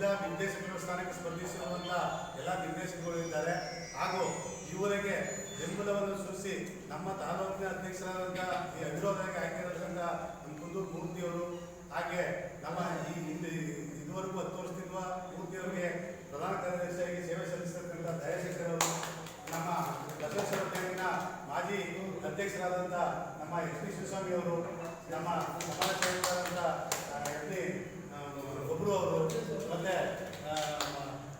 ಜಿಲ್ಲಾ ನಿರ್ದೇಶಕರ ಸ್ಥಾನಕ್ಕೆ ಸ್ಪರ್ಧಿಸಿರುವಂಥ ಎಲ್ಲ ನಿರ್ದೇಶಕರು ಇದ್ದಾರೆ. ಹಾಗೂ ಇವರಿಗೆ ಬೆಂಬಲವನ್ನು ಸೂಚಿಸಿ ನಮ್ಮ ತಾಲೂಕಿನ ಅಧ್ಯಕ್ಷರಾದಂಥ ಈ ಅವಿರೋಧವಾಗಿ ಆಯ್ಕೆಯಾದಂಥ ನಮ್ಮ ಕುಂದೂರು ಮೂರ್ತಿಯವರು ಹಾಗೆ ನಮ್ಮ ಈ ಹಿಂದೆ ಇದುವರೆಗೂ ಹತ್ತು ವರ್ಷದಿಂದ ಮೂರ್ತಿಯವರಿಗೆ ಪ್ರಧಾನ ಕಾರ್ಯದರ್ಶಿಯಾಗಿ ಸೇವೆ ಸಲ್ಲಿಸತಕ್ಕಂಥ ದಯಾಶಂಕರ್ ಅವರು, ನಮ್ಮ ಬಸವೇಶ್ವರ ಮಾಜಿ ಅಧ್ಯಕ್ಷರಾದಂಥ ನಮ್ಮ ಎಸ್ ಪಿ ಶಿವಸ್ವಾಮಿ ಅವರು, ನಮ್ಮ ಸಮಾಜ ಸೇವಕರಾದಂಥ ಎಂ ಪಿ ಅವರು ಮತ್ತೆ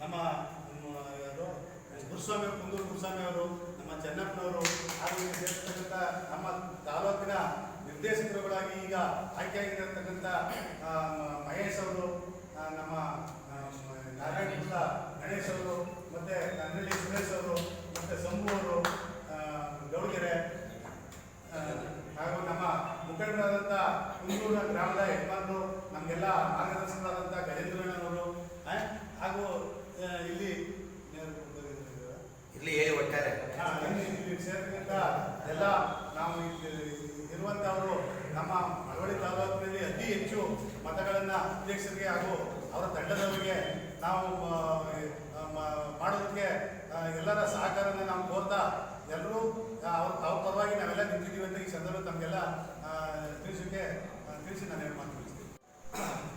ನಮ್ಮ ಯಾರು? ಗುರುಸ್ವಾಮಿ ಕುಂದೂರು ಗುರುಸ್ವಾಮಿ ಅವರು, ನಮ್ಮ ಚೆನ್ನಪ್ಪನವರು ಹಾಗೂ ಸೇರ್ತಕ್ಕಂಥ ನಮ್ಮ ತಾಲೂಕಿನ ನಿರ್ದೇಶಕರುಗಳಾಗಿ ಈಗ ಆಯ್ಕೆಯಾಗಿರತಕ್ಕಂಥ ಮಹೇಶ್ ಅವರು ನಮ್ಮ ನಾರಾಯಣಪುರ ಗಣೇಶ್ ಅವರು, ಮತ್ತು ನನ್ನಳ್ಳಿ ಸುರೇಶ್ ಅವರು, ಮತ್ತು ಸಂಭು ಅವರು ಗೌಡಗೆರೆ ಹಾಗೂ ನಮ್ಮ ಮುಖಂಡರಾದಂಥ ಕುಂದೂರು ಗ್ರಾಮದ ಯಜಮಾನರು, ನಮಗೆಲ್ಲ ಮಾರ್ಗದರ್ಶಕರಾದಂಥ ಗಜೇಂದ್ರಣ್ಣನವರು ಆ, ಹಾಗೂ ಆ, ಇಲ್ಲಿ ಯಾರು ಬಂದಿದ್ದಾರೆ? ಇಲ್ಲಿ ಹೇಳಿ ಒಟ್ಟಾರೆ ಹಾ, ಇಲ್ಲಿ ಇಲ್ಲಿ ಸೇರಿದಂತ ಎಲ್ಲ ನಾವು ಇಲ್ಲಿ ಇರುವಂತವರು ನಮ್ಮ ಮಳವಳ್ಳಿ ತಾಲೂಕಿನಲ್ಲಿ ಅತಿ ಹೆಚ್ಚು ಮತಗಳನ್ನ ಅಧ್ಯಕ್ಷರಿಗೆ ಹಾಗೂ ಅವರ ತಂಡದವರಿಗೆ ನಾವು ಆ, ಮ- ಮಾಡೋದಕ್ಕೆ ಆ, ಎಲ್ಲರ ಸಹಕಾರನ ನಾವು ಕೋರ್ತಾ ಎಲ್ಲರೂ ಅವ್ರ ಅವ್ರ ಪರವಾಗಿ ನಾವೆಲ್ಲ ನಿಂತಿದ್ದೀವಿ ಅಂತ ಈ ಸಂದರ್ಭ ತಮಗೆಲ್ಲ ತಿಳಿಸೋಕ್ಕೆ ತಿಳಿಸಿ ನಾನು ಏನು ಮಾತು ತಿಳಿಸ್ತೀನಿ.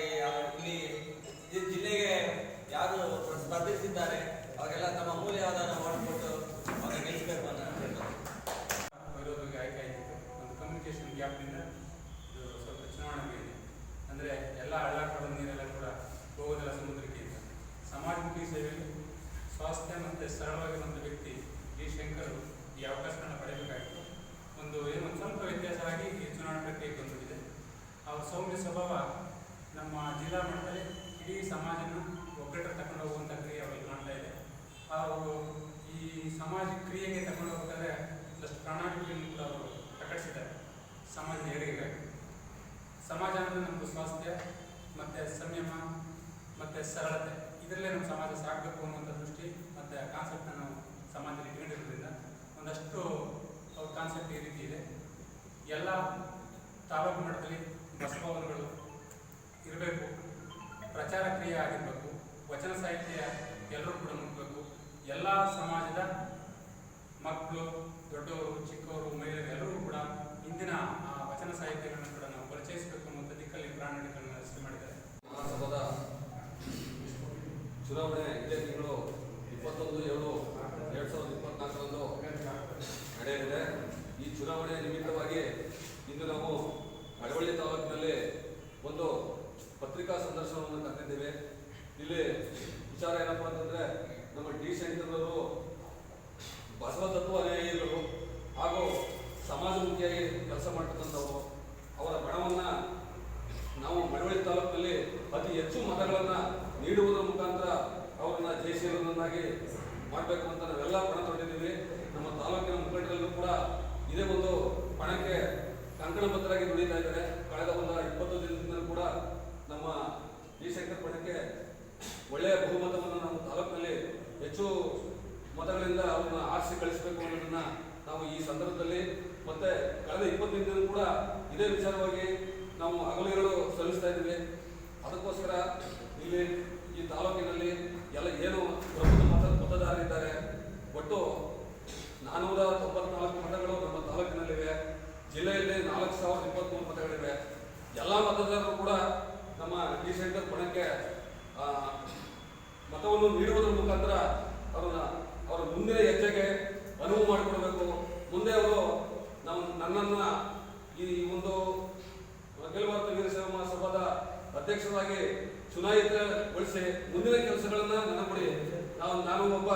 ಈ ಆ, ಇಲ್ಲಿ ಈ ಜಿಲ್ಲೆಗೆ ಯಾರು ಸ್ಪರ್ಧಿಸಿದ್ದಾರೆ ಅವರೆಲ್ಲ ತಮ್ಮ ಮೌಲ್ಯವಾದನ ಮಾಡಿಕೊಟ್ಟು ಕೊಟ್ಟು ಅವ್ರನ್ನ ಗೆಲ್ಲಿಸಬೇಕು ಅಂತ ವಿರೋಧವಾಗಿ ಆಯ್ಕೆ ಆಗಿತ್ತು ಒಂದು ಕಮ್ಯುನಿಕೇಷನ್ ಗ್ಯಾಪ್ನಿಂದ ಇದು ಸ್ವಲ್ಪ ಚುನಾವಣೆ ಅಂದರೆ ಎಲ್ಲ ಹಳ್ಳ ಕಡಲ ನೀರೆಲ್ಲ ಕೂಡ ಹೋಗೋದೆಲ್ಲ ಸಮುದ್ರಕ್ಕೆ ಇದೆ ಸಮಾಜಮುಖಿ ಸೇವೆಯಲ್ಲಿ ಸ್ವಾಸ್ಥ್ಯ ಮತ್ತು ಸರಳವಾಗಿರುವಂಥ ವ್ಯಕ್ತಿ ಡಿ ಶಂಕರ್ ಈ ಅವಕಾಶಗಳನ್ನ ಪಡೆಯಬೇಕಾಗಿತ್ತು. ಒಂದು ಏನು ಒಂದು ಸ್ವಲ್ಪ ವ್ಯತ್ಯಾಸವಾಗಿ ಈ ಚುನಾವಣಾ ಪ್ರಕ್ರಿಯೆ ಬಂದಿದೆ ಅವ್ರ ಸೌಮ್ಯ ಸ್ವಭಾವ ನಮ್ಮ ಜಿಲ್ಲಾ ಮಟ್ಟದಲ್ಲಿ ಇಡೀ ಸಮಾಜನ ಒಗ್ಗಟ್ಟು ತಗೊಂಡು ಹೋಗುವಂಥ ಕ್ರಿಯೆ ಅವರಿಗೆ ಮಾಡ್ತಾ ಇದೆ ಅವರು ಈ ಸಮಾಜ ಕ್ರಿಯೆಗೆ ತಗೊಂಡು ಹೋಗ್ತಾರೆ ಒಂದಷ್ಟು ಪ್ರಣಾಳಿಕೆಯನ್ನು ಕೂಡ ಅವರು ಪ್ರಕಟಿಸಿದ್ದಾರೆ. ಸಮಾಜದ ಏಳಿಗೆಗಾಗಿ ಸಮಾಜ ಅಂದರೆ ನಮ್ಮದು ಸ್ವಾಸ್ಥ್ಯ, ಮತ್ತು ಸಂಯಮ, ಮತ್ತು ಸರಳತೆ. ಇದರಲ್ಲೇ ನಮ್ಮ ಸಮಾಜ ಸಾಗಬೇಕು ಅನ್ನುವಂಥ ದೃಷ್ಟಿ, ಮತ್ತು ಕಾನ್ಸೆಪ್ಟ್ನ ನಾವು ಸಮಾಜದಲ್ಲಿ ಇಟ್ಕೊಂಡಿರೋದ್ರಿಂದ ಒಂದಷ್ಟು ಅವ್ರ ಕಾನ್ಸೆಪ್ಟ್ ಈ ರೀತಿ ಇದೆ. ಎಲ್ಲ ತಾಲೂಕು ಮಟ್ಟದಲ್ಲಿ ಬಸಭವನಗಳು ಇರಬೇಕು ಕ್ರಿಯೆ ಆಗಿರಬೇಕು, ವಚನ ಸಾಹಿತ್ಯ ಎಲ್ಲರೂ ಕೂಡ ಮುಟ್ಬೇಕು ಎಲ್ಲ ಸಮಾಜದ ಮಕ್ಕಳು ದೊಡ್ಡವರು, ಚಿಕ್ಕವರು, ಮಹಿಳೆಯರು ಎಲ್ಲರೂ ಕೂಡ ಇಂದಿನ ಆ ವಚನ ಸಾಹಿತ್ಯಗಳನ್ನು ಕೂಡ ನಾವು ಪರಿಚಯಿಸಬೇಕು ಅನ್ನುವಂಥ ದಿಕ್ಕಲ್ಲಿ ಪ್ರಾಣಿಗಳನ್ನು ರಚನೆ ಮಾಡಿದ್ದಾರೆ. ಮಹಾಸಭಾದ ಚುನಾವಣೆ ಇದೇ ತಿಂಗಳು ಇಪ್ಪತ್ತೊಂದು, ಏಳು, ಎರಡು ಸಾವಿರದ ಇಪ್ಪತ್ನಾಲ್ಕರಂದು ನಡೆಯಲಿದೆ. ಈ ಚುನಾವಣೆ ನಿಮಿತ್ತವಾಗಿ ಇಂದು ನಾವು ಮಳವಳ್ಳಿ ತಾಲೂಕಿನಲ್ಲಿ ಪತ್ರಿಕಾ ಸಂದರ್ಶನವನ್ನು ಕರೆದಿದ್ದೇವೆ ಇಲ್ಲಿ ವಿಚಾರ ಏನಪ್ಪ ಅಂತಂದ್ರೆ, ನಮ್ಮ ಡಿ ಶಂಕರವರು ಬಸವ ತತ್ವ ಅನುಯಾಯಿಗಳು ಹಾಗೂ ಸಮಾಜಮುಖಿಯಾಗಿ ಕೆಲಸ ಮಾಡ್ತಕ್ಕಂಥವ್ರು, ಅವರ ಬಣವನ್ನ ನಾವು ಮಳವಳ್ಳಿ ತಾಲೂಕಿನಲ್ಲಿ ಅತಿ ಹೆಚ್ಚು ಮತಗಳನ್ನು ನೀಡುವುದರ ಮುಖಾಂತರ ಅವರನ್ನ ಜಯಶೀಲರನ್ನಾಗಿ ಮಾಡಬೇಕು ಅಂತ ನಾವೆಲ್ಲ ಪಣ ತೊಟ್ಟಿದ್ದೀವಿ ನಮ್ಮ ತಾಲೂಕಿನ ಮುಖಂಡರಲ್ಲೂ ಕೂಡ ಇದೇ ಒಂದು ಪಣಕ್ಕೆ ಕಂಕಣಬದ್ಧರಾಗಿ ದುಡಿತಾ ಇದ್ದಾರೆ. ಕಳೆದ ಒಂದು ಇಪ್ಪತ್ತು ದಿನದಿಂದಲೂ ಕೂಡ ನಮ್ಮ ಈ ಶಂಕರ್ ಪಣಕ್ಕೆ ಒಳ್ಳೆಯ ಬಹುಮತವನ್ನು ನಾವು ತಾಲೂಕಿನಲ್ಲಿ ಹೆಚ್ಚು ಮತಗಳಿಂದ ಅವನ್ನ ಆರಿಸಿ ಕಳಿಸಬೇಕು ಅನ್ನೋದನ್ನ ನಾವು ಈ ಸಂದರ್ಭದಲ್ಲಿ ಮತ್ತೆ ಕಳೆದ ಇಪ್ಪತ್ತೈದು ದಿನ ಕೂಡ ಇದೇ ವಿಚಾರವಾಗಿ ನಾವು ಅಗಲಿಗಳು ಸಲ್ಲಿಸ್ತಾ ಇದ್ದೀವಿ. ಅದಕ್ಕೋಸ್ಕರ ಇಲ್ಲಿ ಈ ತಾಲೂಕಿನಲ್ಲಿ ಎಲ್ಲ ಏನು ಪ್ರಬುದ್ಧ ಮತ ಮತದಾರರಿದ್ದಾರೆ, ಒಟ್ಟು ನಾನೂರ ತೊಂಬತ್ನಾಲ್ಕು ಮತಗಳು ನಮ್ಮ ತಾಲೂಕಿನಲ್ಲಿವೆ. ಜಿಲ್ಲೆಯಲ್ಲಿ ನಾಲ್ಕು ಸಾವಿರದ ಇಪ್ಪತ್ತ್ಮೂರು ಮತಗಳಿವೆ. ಎಲ್ಲ ಮತದಾರರು ಕೂಡ ನಮ್ಮ ಡಿ ಸೆಂಟರ್ ಬಣಕ್ಕೆ ಮತವನ್ನು ನೀಡುವುದರ ಮುಖಾಂತರ ಅವರನ್ನ ಅವ್ರ ಮುಂದಿನ ಹೆಜ್ಜೆಗೆ ಅನುವು ಮಾಡಿಕೊಡಬೇಕು. ಮುಂದೆ ಅವರು ನಮ್ಮ ನನ್ನನ್ನು ಈ ಒಂದು ಅಖಿಲ ಭಾರತ ವೀರಶೈವ ಸಭಾದ ಅಧ್ಯಕ್ಷರಾಗಿ ಚುನಾಯಿತಗೊಳಿಸಿ ಮುಂದಿನ ಕೆಲಸಗಳನ್ನು ನನ್ನ ಕೊಡಿ ನಾವು ನಾನು ಒಬ್ಬ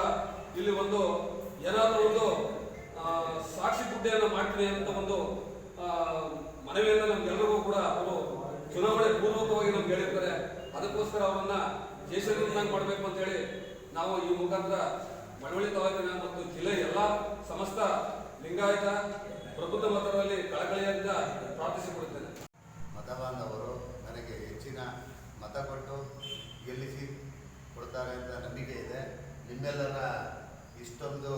ಇಲ್ಲಿ ಒಂದು ಏನಾದರೂ ಒಂದು ಸಾಕ್ಷಿ ಹುದ್ದೆಯನ್ನು ಮಾಡ್ತೀನಿ ಅಂತ ಒಂದು ಮನವಿಯನ್ನ ನಮ್ಗೆಲ್ಲರಿಗೂ ಕೂಡ ಅವರು ಚುನಾವಣೆ ಪೂರ್ವಕವಾಗಿ ನಮ್ಗೆ ಹೇಳಿರ್ತಾರೆ. ಅದಕ್ಕೋಸ್ಕರ ಅವರನ್ನ ದೇಶದಿಂದ ಮಾಡಬೇಕು ಅಂತ ಹೇಳಿ ನಾವು ಈ ಮುಖಾಂತರ ಮಳವಳ್ಳಿ ತಾಲೂಕಿನ ಮತ್ತು ಜಿಲ್ಲೆಯ ಎಲ್ಲ ಸಮಸ್ತ ಲಿಂಗಾಯತ ಪ್ರಬುದ್ಧ ಮತದಲ್ಲಿ ಕಳಕಳಿಯಿಂದ ಪ್ರಾರ್ಥಿಸಿಕೊಡುತ್ತೇನೆ. ಮತಬಾಂಧವರು ನನಗೆ ಹೆಚ್ಚಿನ ಮತ ಕೊಟ್ಟು ಗೆಲ್ಲಿಸಿ ಕೊಡ್ತಾರೆ ಅಂತ ನಂಬಿಕೆ ಇದೆ. ನಿಮ್ಮೆಲ್ಲರ ಇಷ್ಟೊಂದು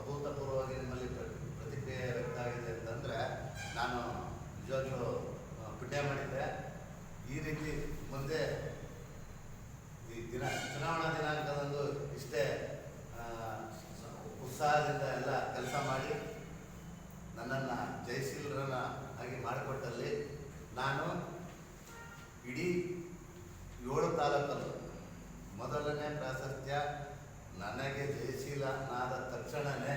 ಅಭೂತಪೂರ್ವವಾಗಿ ನಿಮ್ಮಲ್ಲಿ ಪ್ರ- ಪ್ರತಿಕ್ರಿಯೆ ವ್ಯಕ್ತ ಆಗಿದೆ ಅಂತಂದರೆ ನಾನು ನಿಜವಾಗ್ಲೂ ಪುಣ್ಯ ಮಾಡಿದ್ದೆ. ಈ ರೀತಿ ಮುಂದೆ ಈ ದಿನ ಚುನಾವಣಾ ದಿನಾಂಕದಂದು ಇಷ್ಟೇ ಆ, ಉತ್ಸಾಹದಿಂದ ಎಲ್ಲ ಕೆಲಸ ಮಾಡಿ ನನ್ನನ್ನು ಜಯಶೀಲರನ್ನ ಆಗಿ ಮಾಡಿಕೊಟ್ಟಲ್ಲಿ ನಾನು ಇಡೀ ಏಳು ತಾಲೂಕಲ್ಲೂ. ಮೊದಲನೇ ಪ್ರಾಶಸ್ತ್ಯ ನನಗೆ ಜಯಶೀಲನಾದ ತಕ್ಷಣವೇ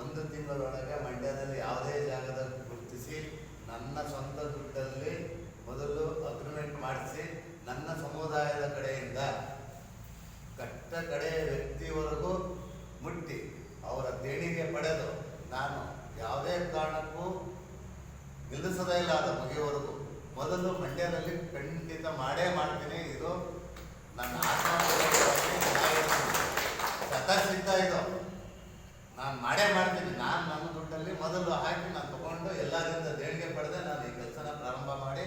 ಒಂದು ತಿಂಗಳೊಳಗೆ ಮಂಡ್ಯದಲ್ಲಿ ಯಾವುದೇ ಜಾಗದಲ್ಲಿ ಗುರುತಿಸಿ, ನನ್ನ ಸ್ವಂತ ದುಡ್ಡಲ್ಲಿ ಮೊದಲು ಅಗ್ರಿಮೆಂಟ್ ಮಾಡಿಸಿ, ನನ್ನ ಸಮುದಾಯದ ಕಡೆಯಿಂದ ಕಟ್ಟ ಕಡೆಯ ವ್ಯಕ್ತಿವರೆಗೂ ಮುಟ್ಟಿ, ಅವರ ದೇಣಿಗೆ ಪಡೆದು ನಾನು ಯಾವುದೇ ಕಾರಣಕ್ಕೂ ನಿಲ್ಲಿಸದೇ ಇಲ್ಲ ಅದು ಮುಗಿಯವರೆಗೂ ಮೊದಲು ಮಂಡ್ಯದಲ್ಲಿ ಖಂಡಿತ ಮಾಡೇ ಮಾಡ್ತೀನಿ. ಇದು ನನ್ನ ಶತಸಿದ್ಧ ಇದು ನಾನು ಮಾಡೇ ಮಾಡ್ತೀನಿ. ನಾನು ನನ್ನ ದುಡ್ಡಲ್ಲಿ ಮೊದಲು ಹಾಕಿ ನಾನು ತಗೊಂಡು ಎಲ್ಲರಿಂದ ದೇಣಿಗೆ ಪಡೆದೆ ನಾನು ಈ ಕೆಲಸನ ಪ್ರಾರಂಭ ಮಾಡಿ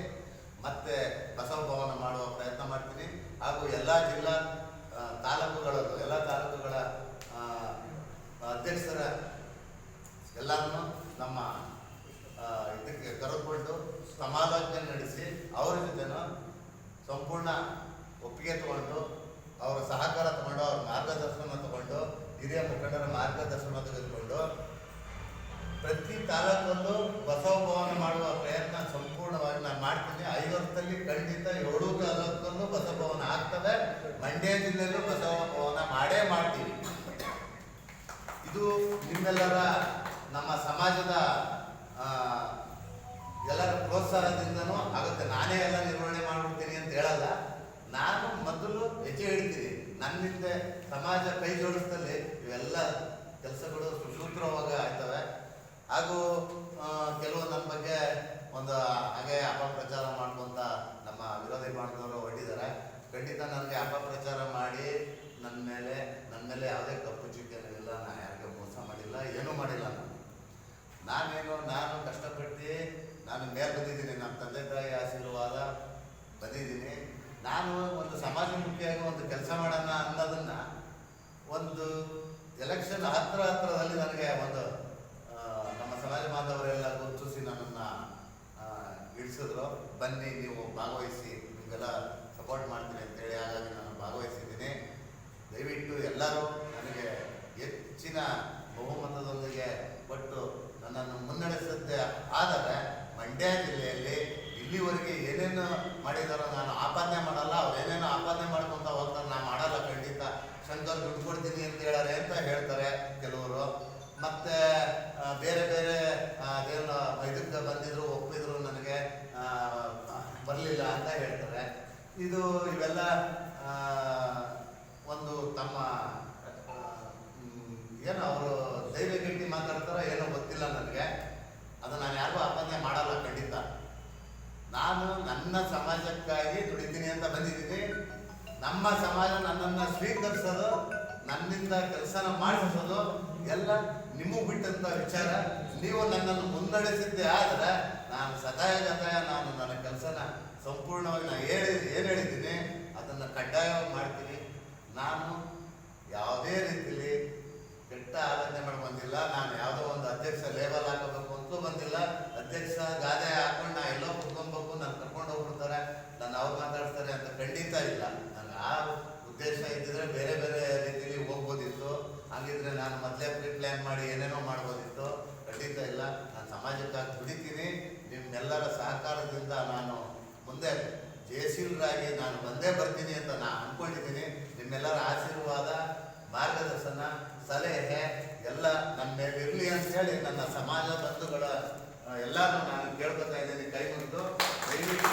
ಮತ್ತೆ ಬಸವ ಭವನ ಮಾಡುವ ಪ್ರಯತ್ನ ಮಾಡ್ತೀನಿ ಹಾಗೂ ಎಲ್ಲ ಜಿಲ್ಲಾ ಆ, ತಾಲೂಕುಗಳಲ್ಲೂ ಎಲ್ಲ ತಾಲೂಕುಗಳ ಆ, ಅಧ್ಯಕ್ಷರ ಎಲ್ಲರನ್ನು ನಮ್ಮ ಆ, ಇದಕ್ಕೆ ಕರೆದುಕೊಂಡು ಸಮಾಲೋಚನೆ ನಡೆಸಿ ಅವರ ಜೊತೆನೂ ಸಂಪೂರ್ಣ ಒಪ್ಪಿಗೆ ತಗೊಂಡು ಅವರ ಸಹಕಾರ ತಗೊಂಡು ಅವ್ರ ಮಾರ್ಗದರ್ಶನ ತಗೊಂಡು ಹಿರಿಯ ಮುಖಂಡರ ಮಾರ್ಗದರ್ಶನ ತೆಗೆದುಕೊಂಡು ಪ್ರತಿ ತಾಲೂಕಲ್ಲೂ ಬಸವ ಭವನ ಮಾಡುವ ಪ್ರಯತ್ನ ಸಂಪೂರ್ಣವಾಗಿ ನಾನು ಮಾಡ್ತೀನಿ. ಐದು ವರ್ಷದಲ್ಲಿ ಖಂಡಿತ ಏಳು ತಾಲೂಕಲ್ಲೂ ಬಸವ ಭವನ ಆಗ್ತದೆ. ಮಂಡ್ಯ ಜಿಲ್ಲೆಯಲ್ಲೂ ಬಸವ ಭವನ ಮಾಡೇ ಮಾಡ್ತೀವಿ. ಇದು ನಿಮ್ಮೆಲ್ಲರ ನಮ್ಮ ಸಮಾಜದ ಎಲ್ಲರ ಪ್ರೋತ್ಸಾಹದಿಂದನೂ ಆಗುತ್ತೆ. ನಾನೇ ಎಲ್ಲ ನಿರ್ವಹಣೆ ಮಾಡಿಬಿಡ್ತೀನಿ ಅಂತ ಹೇಳಲ್ಲ. ನಾನು ಮೊದಲು ಹೆಜ್ಜೆ ಹಿಡಿತೀನಿ ನನ್ನಿಂದ ಸಮಾಜ ಕೈ ಜೋಡಿಸಿದಲ್ಲಿ ಇವೆಲ್ಲ ಕೆಲಸಗಳು ಸುಸೂತ್ರವಾಗಿ ಆಯ್ತವೆ. ಹಾಗೂ ಕೆಲವು ನಮ್ಮ ಬಗ್ಗೆ ಒಂದು ಹಾಗೆ ಅಪಪ್ರಚಾರ ಮಾಡ್ಕೊಂತ ನಮ್ಮ ವಿರೋಧಿ ಮಾಡಿದವರು ಹೊರಟಿದ್ದಾರೆ ಖಂಡಿತ ನನಗೆ ಅಪಪ್ರಚಾರ ಮಾಡಿ ನನ್ನ ಮೇಲೆ ನನ್ನ ಮೇಲೆ ಯಾವುದೇ ಕಪ್ಪು ಚಿಕ್ಕಿಲ್ಲ ನಾನು ಯಾರಿಗೆ ಮೋಸ ಮಾಡಿಲ್ಲ, ಏನೂ ಮಾಡಿಲ್ಲ ನಾನು. ನಾನೇನು, ನಾನು ಕಷ್ಟಪಟ್ಟು ನಾನು ಮೇಲೆ ಬಂದಿದ್ದೀನಿ ನಮ್ಮ ತಂದೆ ತಾಯಿ ಆಶೀರ್ವಾದ ಬಂದಿದ್ದೀನಿ. ನಾನು ಒಂದು ಸಮಾಜಮುಖಿಯಾಗಿ ಒಂದು ಕೆಲಸ ಮಾಡೋಣ ಅನ್ನೋದನ್ನು ಒಂದು ಎಲೆಕ್ಷನ್ ಹತ್ರ ಹತ್ರದಲ್ಲಿ ನನಗೆ ಒಂದು ಬಾಂಧವರೆಲ್ಲ ಗುರುತಿಸಿ ನನ್ನನ್ನು ಇಳಿಸಿದ್ರು. ಬನ್ನಿ, ನೀವು ಭಾಗವಹಿಸಿ, ನಿಮಗೆಲ್ಲ ಸಪೋರ್ಟ್ ಮಾಡ್ತೀನಿ ಅಂತೇಳಿ ಹಾಗಾಗಿ ನಾನು ಭಾಗವಹಿಸಿದ್ದೀನಿ. ದಯವಿಟ್ಟು ಎಲ್ಲರೂ ನನಗೆ ಹೆಚ್ಚಿನ ಬಹುಮತದೊಂದಿಗೆ ಕೊಟ್ಟು ನನ್ನನ್ನು ಮುನ್ನಡೆಸುತ್ತೆ. ಆದರೆ ಮಂಡ್ಯ ಜಿಲ್ಲೆಯಲ್ಲಿ ಇಲ್ಲಿವರೆಗೆ ಏನೇನು ಮಾಡಿದಾರೋ ನಾನು ಆಪಾದನೆ ಮಾಡಲ್ಲ. ಇದು ಇವೆಲ್ಲ ಒಂದು ತಮ್ಮ ಏನು ಅವರು ಧೈರ್ಯ ಗಟ್ಟಿ ಮಾತಾಡ್ತಾರೋ ಏನೋ ಗೊತ್ತಿಲ್ಲ ನನಗೆ. ಅದು ನಾನು ಯಾರಿಗೂ ಆಪಾದನೆ ಮಾಡಲ್ಲ ಖಂಡಿತ. ನಾನು ನನ್ನ ಸಮಾಜಕ್ಕಾಗಿ ದುಡಿತೀನಿ ಅಂತ ಬಂದಿದ್ದೀನಿ. ನಮ್ಮ ಸಮಾಜ ನನ್ನನ್ನು ಸ್ವೀಕರಿಸೋದು, ನನ್ನಿಂದ ಕೆಲಸನ ಮಾಡಿಸೋದು, ಎಲ್ಲ ನಿಮಗೂ ಬಿಟ್ಟಂತ ವಿಚಾರ. ನೀವು ನನ್ನನ್ನು ಮುನ್ನಡೆಸಿದ್ದೆ ಆದರೆ ನಾನು ಸದಾಯ ಗತಾಯ ನಾನು ನನ್ನ ಕೆಲಸನ ಸಂಪೂರ್ಣವಾಗಿ ನಾನು ಹೇಳಿ ಏನು ಹೇಳಿದ್ದೀನಿ, ಅದನ್ನು ಕಡ್ಡಾಯವಾಗಿ ಮಾಡ್ತೀನಿ. ನಾನು ಯಾವುದೇ ರೀತಿಯಲ್ಲಿ ಕೆಟ್ಟ ಆಲೋಚನೆ ಮಾಡಿ ಬಂದಿಲ್ಲ. ನಾನು ಯಾವುದೋ ಒಂದು ಅಧ್ಯಕ್ಷ ಲೇಬಲ್ ಹಾಕಬೇಕು ಅಂತಲೂ ಬಂದಿಲ್ಲ. ಅಧ್ಯಕ್ಷ ಗಾದೆ ಹಾಕೊಂಡು ನಾ ಎಲ್ಲೋ ಕುತ್ಕೊಬೇಕು ನಾನು ಕರ್ಕೊಂಡು ಹೋಗ್ಬಿಡ್ತಾರೆ ನಾನು ಅವ್ರು ಮಾತಾಡ್ತಾರೆ ಅಂತ ಖಂಡಿತ ಇಲ್ಲ ನನಗೆ ಆ ಉದ್ದೇಶ ಇದ್ದಿದ್ರೆ ಬೇರೆ ಬೇರೆ ರೀತಿಲಿ ಹೋಗ್ಬೋದಿತ್ತು ಹಾಗಿದ್ರೆ ನಾನು ಮತ್ತೆ ಮೊದಲೇ ಪ್ರೀ ಪ್ಲ್ಯಾನ್ ಮಾಡಿ ಏನೇನೋ ಮಾಡ್ಬೋದಿತ್ತು ಖಂಡಿತ ಇಲ್ಲ ನಾನು ಸಮಾಜಕ್ಕಾಗಿ ದುಡಿತೀನಿ ನಿಮ್ಮೆಲ್ಲರ ಸಹಕಾರದಿಂದ ನಾನು ಮುಂದೆ ಜಯಶೀಲರಾಗಿ ನಾನು ಬಂದೇ ಬರ್ತೀನಿ ಅಂತ ನಾನು ಅನ್ಕೊಂಡಿದ್ದೀನಿ. ನಿಮ್ಮೆಲ್ಲರ ಆಶೀರ್ವಾದ, ಮಾರ್ಗದರ್ಶನ, ಸಲಹೆ, ಎಲ್ಲ ನನ್ನ ಇರಲಿ ಅಂತ ಹೇಳಿ ನನ್ನ ಸಮಾಜ ಬಂಧುಗಳ ಎಲ್ಲರೂ ನಾನು ಕೇಳ್ಕೊತಾ ಇದ್ದೀನಿ ಕೈ ಮುಗಿದು. ದಯವಿಟ್ಟು